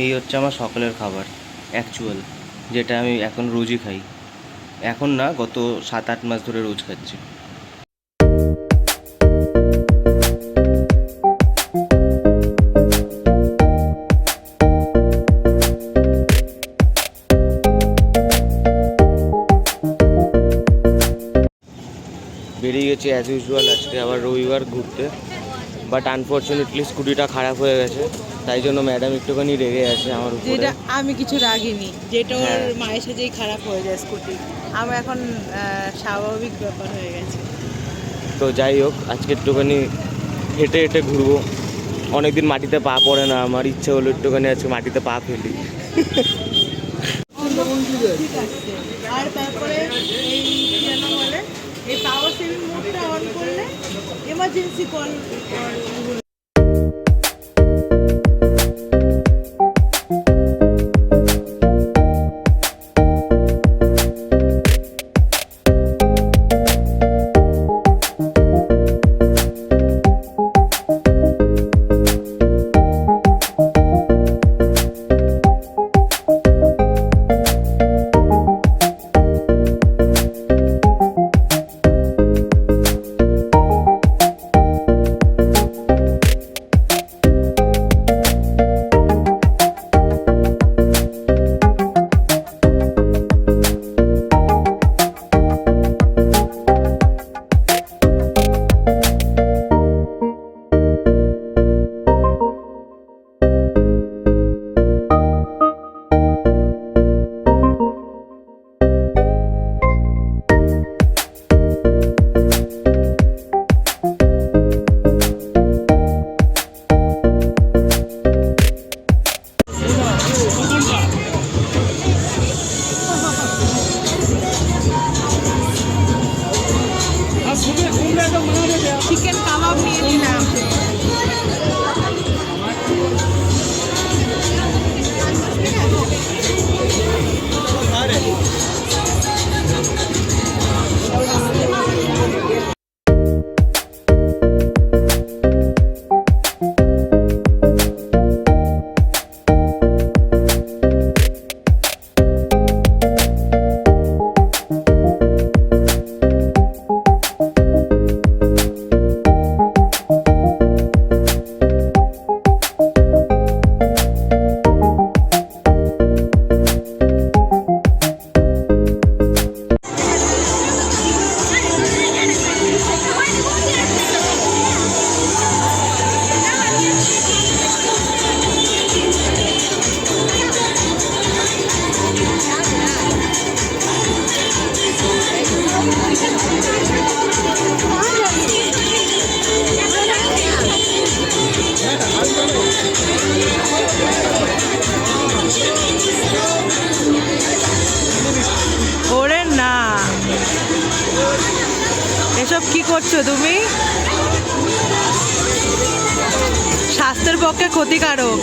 এই হচ্ছে আমার সকালের খাবার অ্যাকচুয়াল যেটা আমি এখন রোজই খাই। এখন না, গত সাত আট মাস ধরে রোজ খাচ্ছি। বেরিয়ে গেছি অ্যাজ ইউজুয়াল আজকে আবার রবিবার ঘুরতে। বাট আনফর্চুনেটলি স্কুটিটা খারাপ হয়ে গেছে। তাই জন্য ম্যাডাম একটুখানি রেগে আছে আমার উপরে। যেটা আমি কিছু রাগিনি যেটা ওর হ্যাঁ। মায়ের সাথেই খারাপ হয়ে যায় স্কুটি। আমার এখন আহ, স্বাভাবিক ব্যাপার হয়ে গেছে। তো যাই হোক আজকে একটুখানি হেঁটে হেঁটে ঘুরবো। অনেকদিন মাটিতে পা পড়ে না আমার ইচ্ছে হলো একটুখানি আজকে মাটিতে পা ফেলি। ঠিক আছে। আর তারপরে এই কি যেন বলে এই পাওয়ার সেভিং মোডটা অন করলে এমার্জেন্সি কল এসব কি করছ তুমি? স্বাস্থ্যের পক্ষে ক্ষতিকারক।